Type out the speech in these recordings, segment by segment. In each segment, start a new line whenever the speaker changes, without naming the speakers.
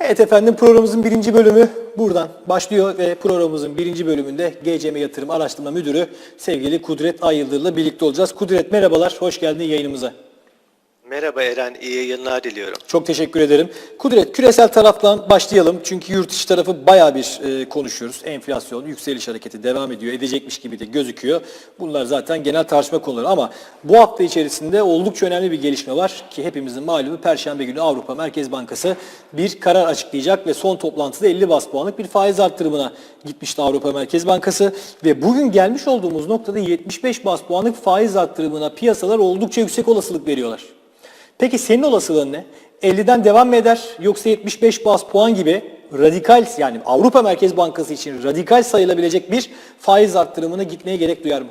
Evet efendim programımızın birinci bölümü buradan başlıyor ve programımızın birinci bölümünde GCM Yatırım Araştırma Müdürü sevgili Kudret Ay Yıldırım'la birlikte olacağız. Kudret merhabalar, hoş geldin yayınımıza.
Merhaba Eren, iyi yayınlar diliyorum.
Çok teşekkür ederim. Kudret, küresel taraftan başlayalım. Çünkü yurt içi tarafı bayağı bir e, konuşuyoruz. Enflasyon, yükseliş hareketi devam ediyor. Edecekmiş gibi de gözüküyor. Bunlar zaten genel tartışma konuları. Ama bu hafta içerisinde oldukça önemli bir gelişme var. Ki hepimizin malumu Perşembe günü Avrupa Merkez Bankası bir karar açıklayacak ve son toplantıda 50 bas puanlık bir faiz arttırımına gitmişti Avrupa Merkez Bankası. Ve bugün gelmiş olduğumuz noktada 75 bas puanlık faiz arttırımına piyasalar oldukça yüksek olasılık veriyorlar. Peki senin olasılığın ne? 50'den devam mı eder yoksa 75 bas puan gibi radikal yani Avrupa Merkez Bankası için radikal sayılabilecek bir faiz arttırımına gitmeye gerek duyar mı?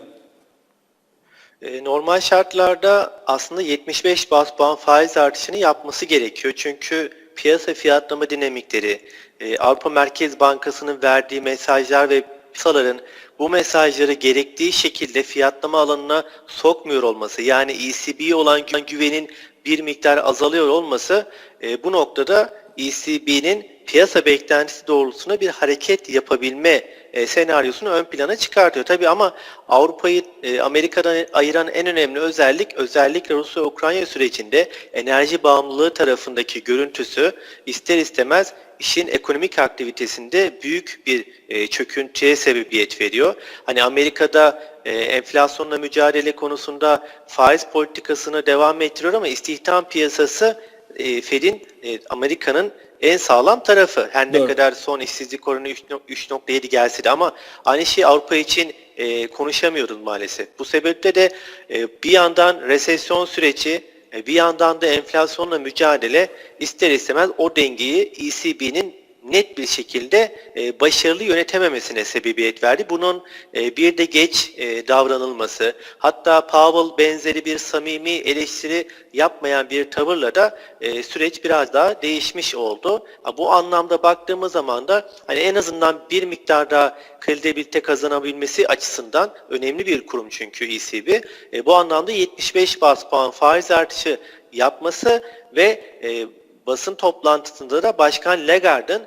Ee, Normal şartlarda aslında 75 bas puan faiz artışını yapması gerekiyor. Çünkü piyasa fiyatlama dinamikleri, e, Avrupa Merkez Bankası'nın verdiği mesajlar ve piyasaların bu mesajları gerektiği şekilde fiyatlama alanına sokmuyor olması, yani ECB'ye olan gü- güvenin bir miktar azalıyor olması e, bu noktada ECB'nin piyasa beklentisi doğrultusunda bir hareket yapabilme e, senaryosunu ön plana çıkartıyor. Tabii ama Avrupa'yı e, Amerika'dan ayıran en önemli özellik özellikle Rusya-Ukrayna sürecinde enerji bağımlılığı tarafındaki görüntüsü ister istemez işin ekonomik aktivitesinde büyük bir e, çöküntüye sebebiyet veriyor. Hani Amerika'da e, enflasyonla mücadele konusunda faiz politikasını devam ettiriyor ama istihdam piyasası e, Fed'in e, Amerika'nın en sağlam tarafı. Her ne
Doğru.
kadar son işsizlik oranı 3 nok- 3.7 gelse de ama aynı şey Avrupa için e, konuşamıyoruz maalesef. Bu sebeple de e, bir yandan resesyon süreci, e, bir yandan da enflasyonla mücadele ister istemez o dengeyi ECB'nin net bir şekilde e, başarılı yönetememesine sebebiyet verdi. Bunun e, bir de geç e, davranılması, hatta Powell benzeri bir samimi eleştiri yapmayan bir tavırla da e, süreç biraz daha değişmiş oldu. Bu anlamda baktığımız zaman da hani en azından bir miktar daha kredibilite kazanabilmesi açısından önemli bir kurum çünkü ECB. E, bu anlamda 75 bas puan faiz artışı yapması ve e, basın toplantısında da Başkan Lagarde'ın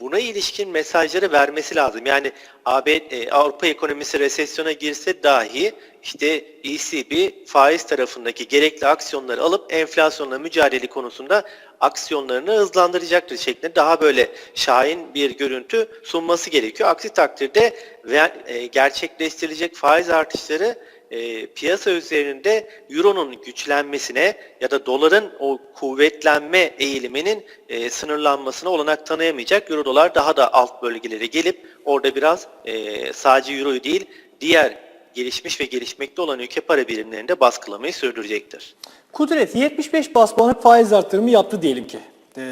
buna ilişkin mesajları vermesi lazım. Yani AB, e, Avrupa ekonomisi resesyona girse dahi işte ECB faiz tarafındaki gerekli aksiyonları alıp enflasyonla mücadele konusunda aksiyonlarını hızlandıracaktır şeklinde daha böyle şahin bir görüntü sunması gerekiyor. Aksi takdirde ve e, gerçekleştirilecek faiz artışları e, piyasa üzerinde euronun güçlenmesine ya da doların o kuvvetlenme eğiliminin e, sınırlanmasına olanak tanıyamayacak. Euro dolar daha da alt bölgelere gelip orada biraz e, sadece euroyu değil diğer gelişmiş ve gelişmekte olan ülke para birimlerinde baskılamayı sürdürecektir.
Kudret 75 bas puanlık faiz arttırımı yaptı diyelim ki ee,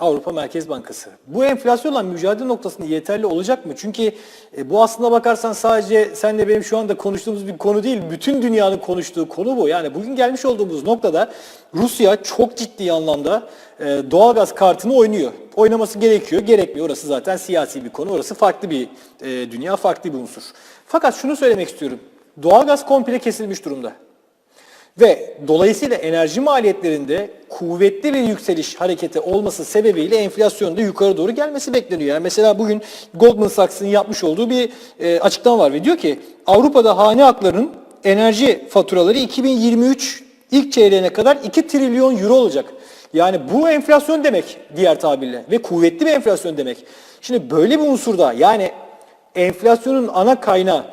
Avrupa Merkez Bankası. Bu enflasyonla mücadele noktasında yeterli olacak mı? Çünkü e, bu aslında bakarsan sadece senle benim şu anda konuştuğumuz bir konu değil. Bütün dünyanın konuştuğu konu bu. Yani bugün gelmiş olduğumuz noktada Rusya çok ciddi anlamda e, doğalgaz kartını oynuyor. Oynaması gerekiyor, gerekmiyor. Orası zaten siyasi bir konu. Orası farklı bir e, dünya, farklı bir unsur. Fakat şunu söylemek istiyorum. Doğalgaz komple kesilmiş durumda. Ve dolayısıyla enerji maliyetlerinde kuvvetli bir yükseliş hareketi olması sebebiyle enflasyonun da yukarı doğru gelmesi bekleniyor. Yani mesela bugün Goldman Sachs'ın yapmış olduğu bir e, açıklama var ve diyor ki Avrupa'da hane haklarının enerji faturaları 2023 ilk çeyreğine kadar 2 trilyon euro olacak. Yani bu enflasyon demek diğer tabirle ve kuvvetli bir enflasyon demek. Şimdi böyle bir unsurda yani enflasyonun ana kaynağı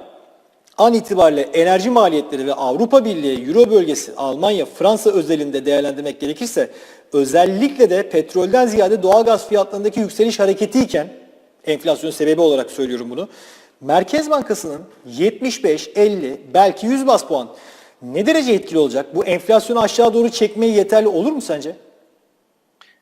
an itibariyle enerji maliyetleri ve Avrupa Birliği, Euro bölgesi, Almanya, Fransa özelinde değerlendirmek gerekirse özellikle de petrolden ziyade doğalgaz fiyatlarındaki yükseliş hareketiyken enflasyon sebebi olarak söylüyorum bunu. Merkez Bankası'nın 75, 50 belki 100 bas puan ne derece etkili olacak? Bu enflasyonu aşağı doğru çekmeye yeterli olur mu sence?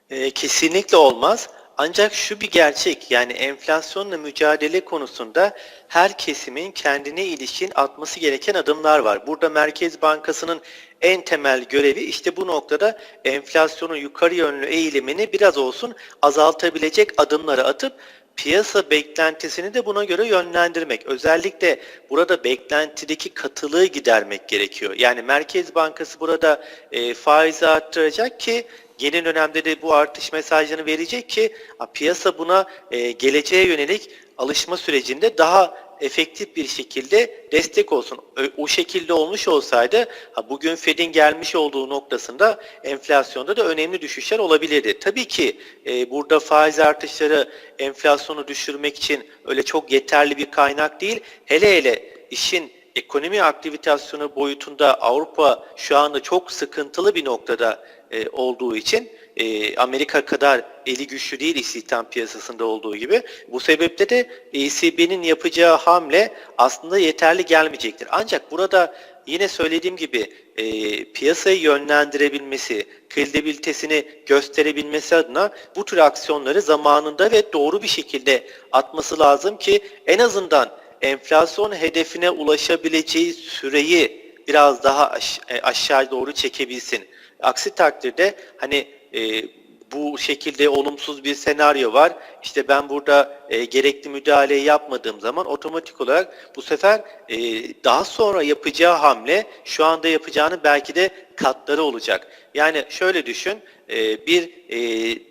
E, kesinlikle olmaz. Ancak şu bir gerçek yani enflasyonla mücadele konusunda her kesimin kendine ilişkin atması gereken adımlar var. Burada Merkez Bankası'nın en temel görevi işte bu noktada enflasyonun yukarı yönlü eğilimini biraz olsun azaltabilecek adımları atıp piyasa beklentisini de buna göre yönlendirmek. Özellikle burada beklentideki katılığı gidermek gerekiyor. Yani Merkez Bankası burada e, faizi arttıracak ki yeni dönemde de bu artış mesajını verecek ki piyasa buna e, geleceğe yönelik alışma sürecinde daha efektif bir şekilde destek olsun. O şekilde olmuş olsaydı bugün Fed'in gelmiş olduğu noktasında enflasyonda da önemli düşüşler olabilirdi. Tabii ki e, burada faiz artışları enflasyonu düşürmek için öyle çok yeterli bir kaynak değil. Hele hele işin ekonomi aktivitasyonu boyutunda Avrupa şu anda çok sıkıntılı bir noktada e, olduğu için e, Amerika kadar eli güçlü değil istihdam piyasasında olduğu gibi. Bu sebeple de ECB'nin yapacağı hamle aslında yeterli gelmeyecektir. Ancak burada yine söylediğim gibi e, piyasayı yönlendirebilmesi, kredibilitesini gösterebilmesi adına bu tür aksiyonları zamanında ve doğru bir şekilde atması lazım ki en azından enflasyon hedefine ulaşabileceği süreyi biraz daha aş- e, aşağı doğru çekebilsin. Aksi takdirde hani e, bu şekilde olumsuz bir senaryo var. İşte ben burada e, gerekli müdahaleyi yapmadığım zaman otomatik olarak bu sefer e, daha sonra yapacağı hamle şu anda yapacağını belki de katları olacak. Yani şöyle düşün, e, bir e,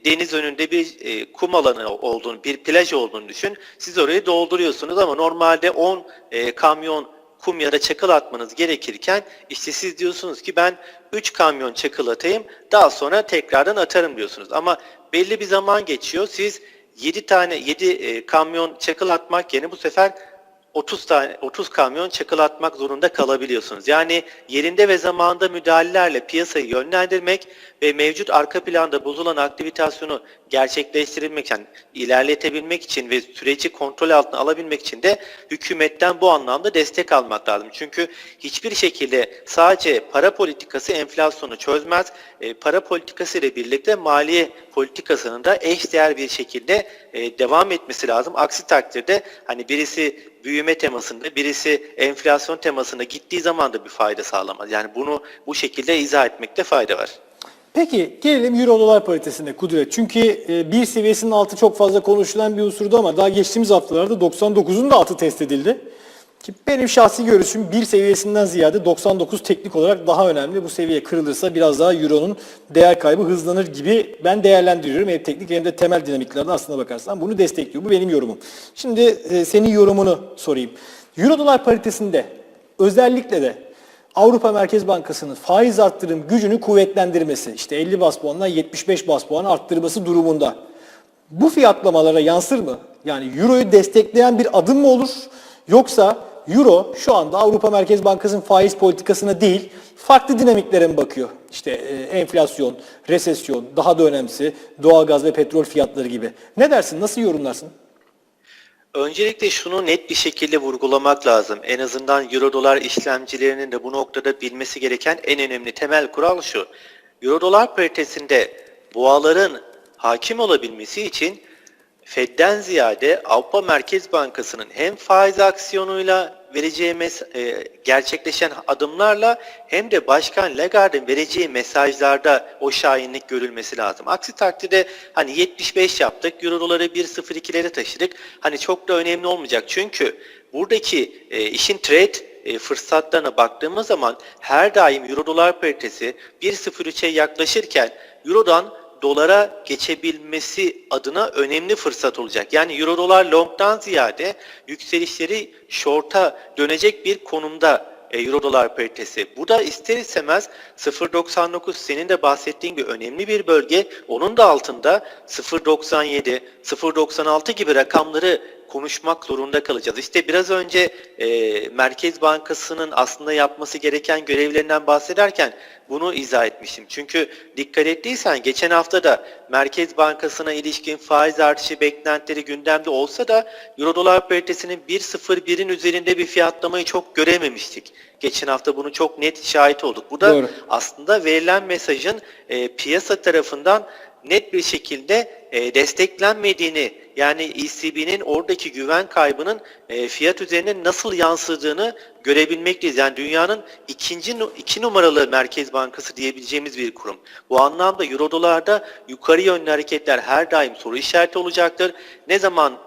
deniz önünde bir e, kum alanı olduğunu, bir plaj olduğunu düşün. Siz orayı dolduruyorsunuz ama normalde 10 e, kamyon kum ya da çakıl atmanız gerekirken işte siz diyorsunuz ki ben 3 kamyon çakıl atayım daha sonra tekrardan atarım diyorsunuz. Ama belli bir zaman geçiyor. Siz 7 tane 7 kamyon çakıl atmak yerine bu sefer 30 tane 30 kamyon çakıl atmak zorunda kalabiliyorsunuz. Yani yerinde ve zamanında müdahalelerle piyasayı yönlendirmek ve mevcut arka planda bozulan aktivitasyonu gerçekleştirebilmek, yani ilerletebilmek için ve süreci kontrol altına alabilmek için de hükümetten bu anlamda destek almak lazım. Çünkü hiçbir şekilde sadece para politikası enflasyonu çözmez. E, para politikası ile birlikte maliye politikasının da eşdeğer bir şekilde e, devam etmesi lazım. Aksi takdirde hani birisi büyüme temasında, birisi enflasyon temasında gittiği zaman da bir fayda sağlamaz. Yani bunu bu şekilde izah etmekte fayda var.
Peki gelelim Euro dolar paritesine Kudret. Çünkü e, bir seviyesinin altı çok fazla konuşulan bir unsurdu ama daha geçtiğimiz haftalarda 99'un da altı test edildi. Ki benim şahsi görüşüm bir seviyesinden ziyade 99 teknik olarak daha önemli. Bu seviye kırılırsa biraz daha Euro'nun değer kaybı hızlanır gibi ben değerlendiriyorum. Hem teknik hem de temel dinamiklerden aslına bakarsan bunu destekliyor. Bu benim yorumum. Şimdi e, senin yorumunu sorayım. Euro dolar paritesinde özellikle de Avrupa Merkez Bankası'nın faiz arttırım gücünü kuvvetlendirmesi, işte 50 bas puandan 75 bas puan arttırması durumunda bu fiyatlamalara yansır mı? Yani Euro'yu destekleyen bir adım mı olur? Yoksa Euro şu anda Avrupa Merkez Bankası'nın faiz politikasına değil, farklı dinamiklere mi bakıyor? İşte e, enflasyon, resesyon, daha da önemlisi doğalgaz ve petrol fiyatları gibi. Ne dersin? Nasıl yorumlarsın?
Öncelikle şunu net bir şekilde vurgulamak lazım. En azından euro dolar işlemcilerinin de bu noktada bilmesi gereken en önemli temel kural şu. Euro dolar paritesinde boğaların hakim olabilmesi için Fed'den ziyade Avrupa Merkez Bankası'nın hem faiz aksiyonuyla vereceği e, gerçekleşen adımlarla hem de Başkan Lagarde'ın vereceği mesajlarda o şahinlik görülmesi lazım. Aksi takdirde hani 75 yaptık, Euro doları 1.02'lere taşıdık. Hani çok da önemli olmayacak. Çünkü buradaki e, işin trade e, fırsatlarına baktığımız zaman her daim Euro dolar paritesi 1.03'e yaklaşırken Euro'dan dolara geçebilmesi adına önemli fırsat olacak. Yani euro dolar long'dan ziyade yükselişleri short'a dönecek bir konumda e, euro dolar paritesi. Bu da ister istemez 0.99 senin de bahsettiğin gibi önemli bir bölge. Onun da altında 0.97, 0.96 gibi rakamları konuşmak zorunda kalacağız. İşte biraz önce e, Merkez Bankası'nın aslında yapması gereken görevlerinden bahsederken bunu izah etmiştim. Çünkü dikkat ettiysen geçen hafta da Merkez Bankası'na ilişkin faiz artışı beklentileri gündemde olsa da Euro dolar paritesinin 1.01'in üzerinde bir fiyatlamayı çok görememiştik. Geçen hafta bunu çok net şahit olduk. Bu da
Doğru.
aslında verilen mesajın e, piyasa tarafından net bir şekilde e, desteklenmediğini yani ECB'nin oradaki güven kaybının e, fiyat üzerine nasıl yansıdığını görebilmekteyiz. Yani dünyanın ikinci iki numaralı merkez bankası diyebileceğimiz bir kurum. Bu anlamda euro dolarda yukarı yönlü hareketler her daim soru işareti olacaktır. Ne zaman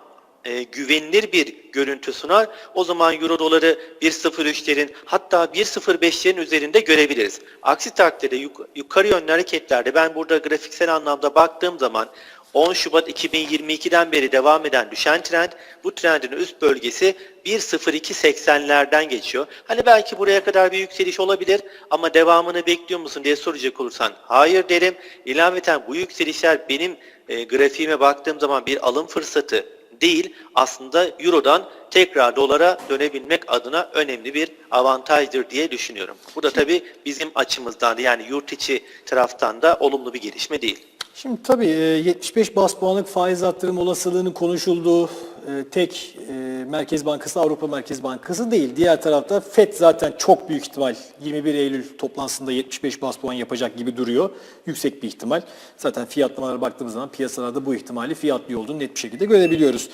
e, güvenilir bir görüntü sunar. O zaman euro doları 1.03'lerin hatta 1.05'lerin üzerinde görebiliriz. Aksi takdirde yuk- yukarı yönlü hareketlerde ben burada grafiksel anlamda baktığım zaman 10 Şubat 2022'den beri devam eden düşen trend, bu trendin üst bölgesi 1.02.80'lerden geçiyor. Hani belki buraya kadar bir yükseliş olabilir ama devamını bekliyor musun diye soracak olursan hayır derim. İlaveten bu yükselişler benim e, grafiğime baktığım zaman bir alım fırsatı değil aslında Euro'dan tekrar dolara dönebilmek adına önemli bir avantajdır diye düşünüyorum. Bu da tabii bizim açımızdan da yani yurt içi taraftan da olumlu bir gelişme değil.
Şimdi tabii e, 75 bas puanlık faiz arttırım olasılığının konuşulduğu e, tek e, Merkez Bankası Avrupa Merkez Bankası değil. Diğer tarafta FED zaten çok büyük ihtimal 21 Eylül toplantısında 75 bas puan yapacak gibi duruyor. Yüksek bir ihtimal. Zaten fiyatlamalara baktığımız zaman piyasalarda bu ihtimali fiyatlıyor olduğunu net bir şekilde görebiliyoruz.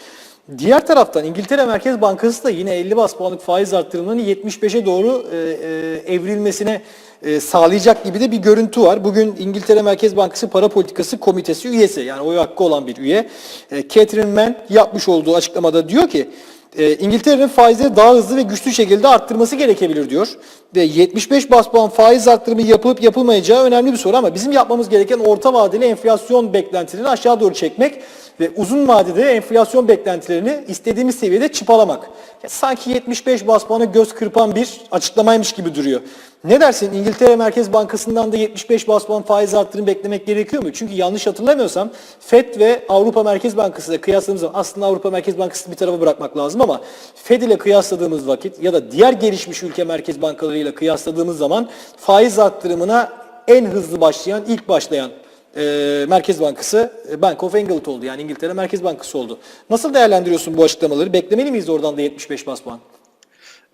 Diğer taraftan İngiltere Merkez Bankası da yine 50 bas puanlık faiz arttırımlarının 75'e doğru e, e, evrilmesine e, sağlayacak gibi de bir görüntü var. Bugün İngiltere Merkez Bankası Para Politikası Komitesi üyesi yani oy hakkı olan bir üye e, Catherine Mann yapmış olduğu açıklamada diyor ki e, İngiltere'nin faizleri daha hızlı ve güçlü şekilde arttırması gerekebilir diyor. Ve 75 bas puan faiz arttırımı yapılıp yapılmayacağı önemli bir soru ama bizim yapmamız gereken orta vadeli enflasyon beklentilerini aşağı doğru çekmek ve uzun vadede enflasyon beklentilerini istediğimiz seviyede çıpalamak. Ya sanki 75 bas puana göz kırpan bir açıklamaymış gibi duruyor. Ne dersin İngiltere Merkez Bankası'ndan da 75 bas puan faiz arttırım beklemek gerekiyor mu? Çünkü yanlış hatırlamıyorsam FED ve Avrupa Merkez Bankası ile kıyasladığımız zaman aslında Avrupa Merkez Bankası'nı bir tarafa bırakmak lazım ama FED ile kıyasladığımız vakit ya da diğer gelişmiş ülke merkez bankalarıyla kıyasladığımız zaman faiz arttırımına en hızlı başlayan, ilk başlayan e, Merkez Bankası e, Bank of England oldu. Yani İngiltere Merkez Bankası oldu. Nasıl değerlendiriyorsun bu açıklamaları? Beklemeli miyiz oradan da 75 bas puan?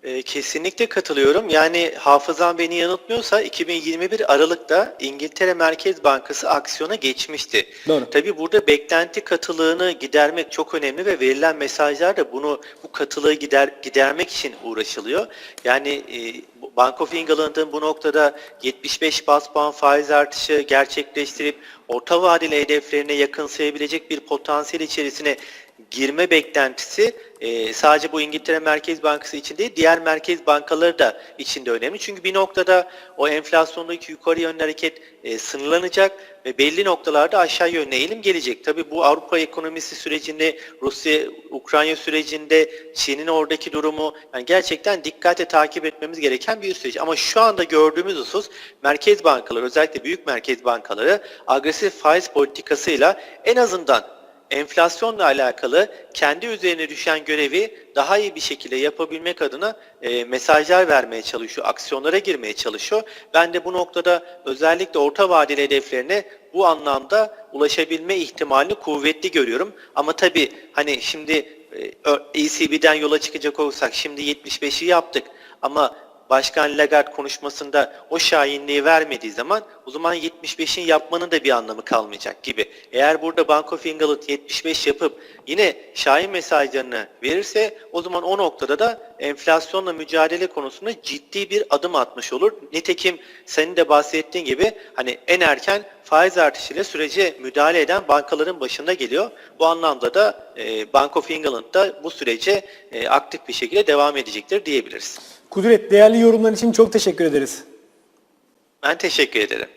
Ee, Kesinlikle katılıyorum. Yani hafızam beni yanıltmıyorsa 2021 Aralık'ta İngiltere Merkez Bankası aksiyona geçmişti.
Doğru.
Tabii burada beklenti katılığını gidermek çok önemli ve verilen mesajlar da bunu bu katılığı gider gidermek için uğraşılıyor. Yani e, Bank of England'ın bu noktada 75 bas puan faiz artışı gerçekleştirip orta vadeli hedeflerine yakın sayabilecek bir potansiyel içerisine girme beklentisi e, sadece bu İngiltere Merkez Bankası için değil diğer merkez bankaları da içinde önemli. Çünkü bir noktada o enflasyondaki yukarı yönlü hareket e, sınırlanacak ve belli noktalarda aşağı yönlü eğilim gelecek. Tabii bu Avrupa ekonomisi sürecinde, Rusya-Ukrayna sürecinde, Çin'in oradaki durumu yani gerçekten dikkatle takip etmemiz gereken bir süreç. Ama şu anda gördüğümüz husus merkez bankaları özellikle büyük merkez bankaları agresif faiz politikasıyla en azından enflasyonla alakalı kendi üzerine düşen görevi daha iyi bir şekilde yapabilmek adına e, mesajlar vermeye çalışıyor, aksiyonlara girmeye çalışıyor. Ben de bu noktada özellikle orta vadeli hedeflerine bu anlamda ulaşabilme ihtimalini kuvvetli görüyorum. Ama tabii hani şimdi e, ECB'den yola çıkacak olursak şimdi 75'i yaptık ama Başkan Lagarde konuşmasında o şahinliği vermediği zaman o zaman 75'in yapmanın da bir anlamı kalmayacak gibi. Eğer burada Bank of England 75 yapıp yine şahin mesajlarını verirse o zaman o noktada da enflasyonla mücadele konusunda ciddi bir adım atmış olur. Nitekim senin de bahsettiğin gibi hani en erken faiz artışıyla sürece müdahale eden bankaların başında geliyor. Bu anlamda da e, Bank of England da bu sürece e, aktif bir şekilde devam edecektir diyebiliriz.
Kudret değerli yorumların için çok teşekkür ederiz.
Ben teşekkür ederim.